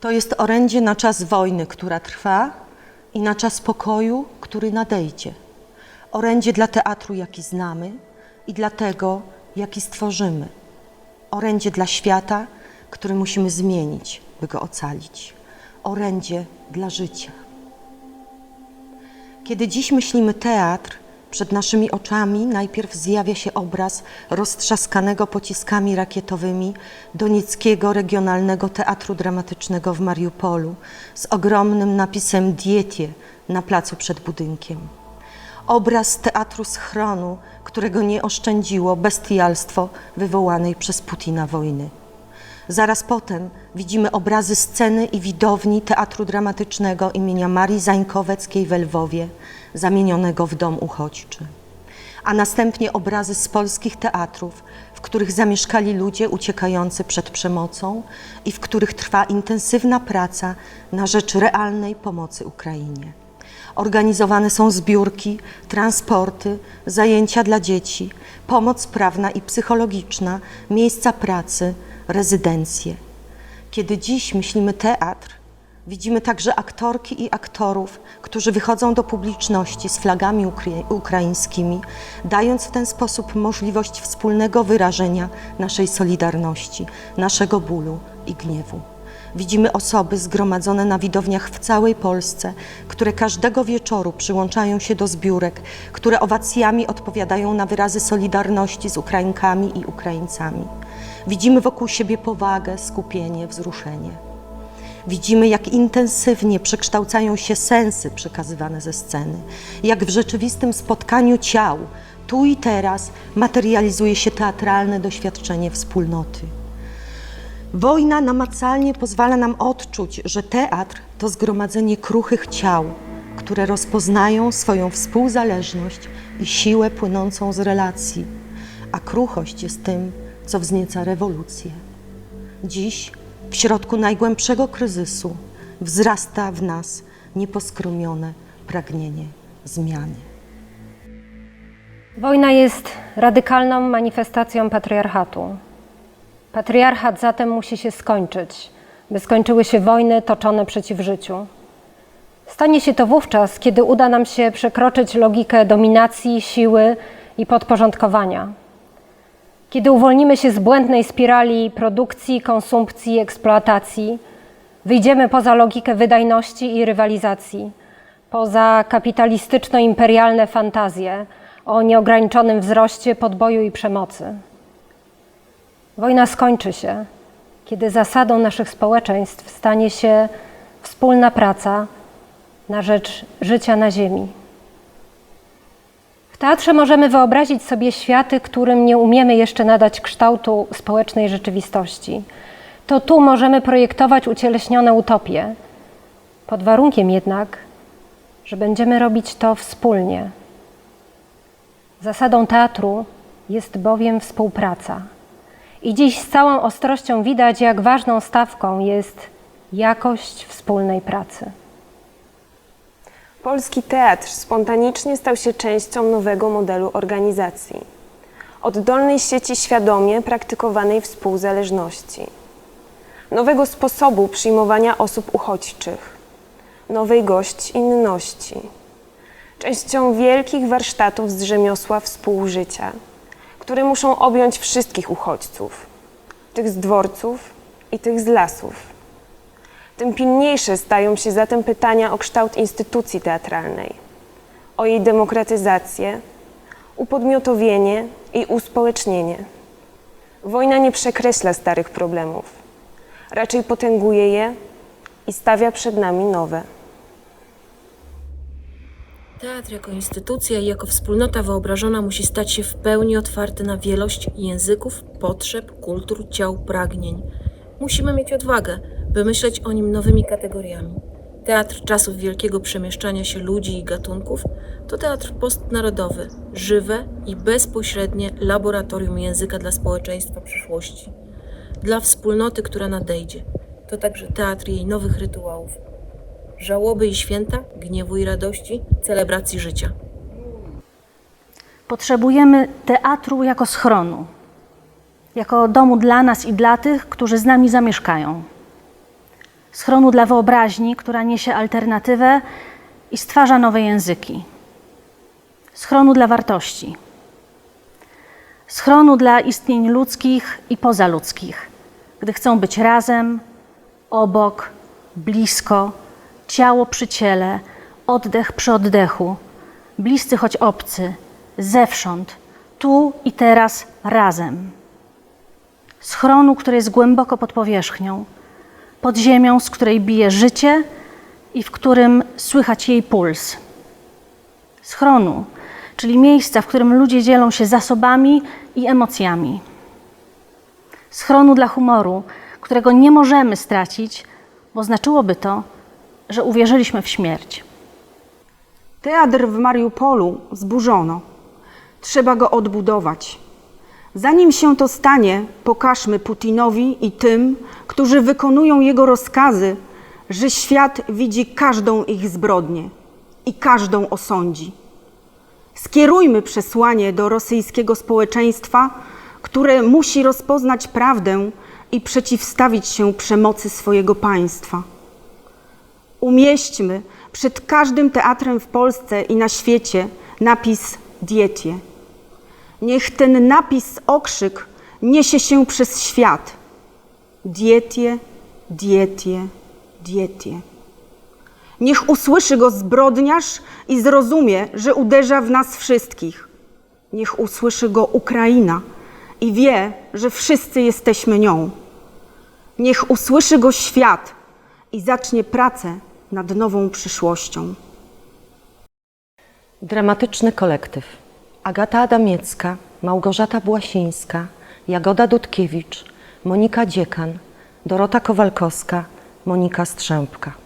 To jest orędzie na czas wojny, która trwa i na czas pokoju, który nadejdzie. Orędzie dla teatru, jaki znamy i dla tego, jaki stworzymy. Orędzie dla świata, który musimy zmienić, by go ocalić. Orędzie dla życia. Kiedy dziś myślimy teatr, przed naszymi oczami najpierw zjawia się obraz roztrzaskanego pociskami rakietowymi Donieckiego Regionalnego Teatru Dramatycznego w Mariupolu z ogromnym napisem Dietie na placu przed budynkiem. Obraz teatru schronu, którego nie oszczędziło bestialstwo wywołanej przez Putina wojny. Zaraz potem widzimy obrazy sceny i widowni Teatru Dramatycznego imienia Marii Zańkoweckiej w Lwowie, zamienionego w dom uchodźczy. A następnie obrazy z polskich teatrów, w których zamieszkali ludzie uciekający przed przemocą i w których trwa intensywna praca na rzecz realnej pomocy Ukrainie. Organizowane są zbiórki, transporty, zajęcia dla dzieci, pomoc prawna i psychologiczna, miejsca pracy, rezydencje. Kiedy dziś myślimy teatr, widzimy także aktorki i aktorów, którzy wychodzą do publiczności z flagami ukra- ukraińskimi, dając w ten sposób możliwość wspólnego wyrażenia naszej solidarności, naszego bólu i gniewu. Widzimy osoby zgromadzone na widowniach w całej Polsce, które każdego wieczoru przyłączają się do zbiórek, które owacjami odpowiadają na wyrazy solidarności z Ukrainkami i Ukraińcami. Widzimy wokół siebie powagę, skupienie, wzruszenie. Widzimy, jak intensywnie przekształcają się sensy przekazywane ze sceny, jak w rzeczywistym spotkaniu ciał, tu i teraz, materializuje się teatralne doświadczenie wspólnoty. Wojna namacalnie pozwala nam odczuć, że teatr to zgromadzenie kruchych ciał, które rozpoznają swoją współzależność i siłę płynącą z relacji, a kruchość jest tym, co wznieca rewolucję. Dziś, w środku najgłębszego kryzysu, wzrasta w nas nieposkromione pragnienie zmiany. Wojna jest radykalną manifestacją patriarchatu. Patriarchat zatem musi się skończyć, by skończyły się wojny toczone przeciw życiu. Stanie się to wówczas, kiedy uda nam się przekroczyć logikę dominacji, siły i podporządkowania. Kiedy uwolnimy się z błędnej spirali produkcji, konsumpcji, eksploatacji, wyjdziemy poza logikę wydajności i rywalizacji, poza kapitalistyczno-imperialne fantazje o nieograniczonym wzroście podboju i przemocy. Wojna skończy się, kiedy zasadą naszych społeczeństw stanie się wspólna praca na rzecz życia na Ziemi. W teatrze możemy wyobrazić sobie światy, którym nie umiemy jeszcze nadać kształtu społecznej rzeczywistości. To tu możemy projektować ucieleśnione utopie, pod warunkiem jednak, że będziemy robić to wspólnie. Zasadą teatru jest bowiem współpraca. I dziś z całą ostrością widać, jak ważną stawką jest jakość wspólnej pracy. Polski teatr spontanicznie stał się częścią nowego modelu organizacji. Oddolnej sieci świadomie praktykowanej współzależności. Nowego sposobu przyjmowania osób uchodźczych. Nowej gościnności. Częścią wielkich warsztatów z rzemiosła współżycia, które muszą objąć wszystkich uchodźców, tych z dworców i tych z lasów. Tym pilniejsze stają się zatem pytania o kształt instytucji teatralnej, o jej demokratyzację, upodmiotowienie i uspołecznienie. Wojna nie przekreśla starych problemów, raczej potęguje je i stawia przed nami nowe. Teatr jako instytucja i jako wspólnota wyobrażona musi stać się w pełni otwarty na wielość języków, potrzeb, kultur, ciał, pragnień. Musimy mieć odwagę, by myśleć o nim nowymi kategoriami. Teatr czasów wielkiego przemieszczania się ludzi i gatunków to teatr postnarodowy, żywe i bezpośrednie laboratorium języka dla społeczeństwa przyszłości, dla wspólnoty, która nadejdzie. To także teatr jej nowych rytuałów, żałoby i święta, gniewu i radości, celebracji życia. Potrzebujemy teatru jako schronu, jako domu dla nas i dla tych, którzy z nami zamieszkają. Schronu dla wyobraźni, która niesie alternatywę i stwarza nowe języki. Schronu dla wartości. Schronu dla istnień ludzkich i pozaludzkich, gdy chcą być razem, obok, blisko, ciało przy ciele, oddech przy oddechu, bliscy choć obcy, zewsząd, tu i teraz razem. Schronu, który jest głęboko pod powierzchnią, pod ziemią, z której bije życie i w którym słychać jej puls. Schronu, czyli miejsca, w którym ludzie dzielą się zasobami i emocjami. Schronu dla humoru, którego nie możemy stracić, bo znaczyłoby to, że uwierzyliśmy w śmierć. Teatr w Mariupolu zburzono. Trzeba go odbudować. Zanim się to stanie, pokażmy Putinowi i tym, którzy wykonują jego rozkazy, że świat widzi każdą ich zbrodnię i każdą osądzi. Skierujmy przesłanie do rosyjskiego społeczeństwa, które musi rozpoznać prawdę i przeciwstawić się przemocy swojego państwa. Umieśćmy przed każdym teatrem w Polsce i na świecie napis Dietie. Niech ten napis okrzyk niesie się przez świat. Dietie, dietie, dietie. Niech usłyszy go zbrodniarz i zrozumie, że uderza w nas wszystkich. Niech usłyszy go Ukraina i wie, że wszyscy jesteśmy nią. Niech usłyszy go świat i zacznie pracę nad nową przyszłością. Dramatyczny kolektyw. Agata Adamiecka, Małgorzata Błasińska, Jagoda Dudkiewicz, Monika Dziekan, Dorota Kowalkowska, Monika Strzępka.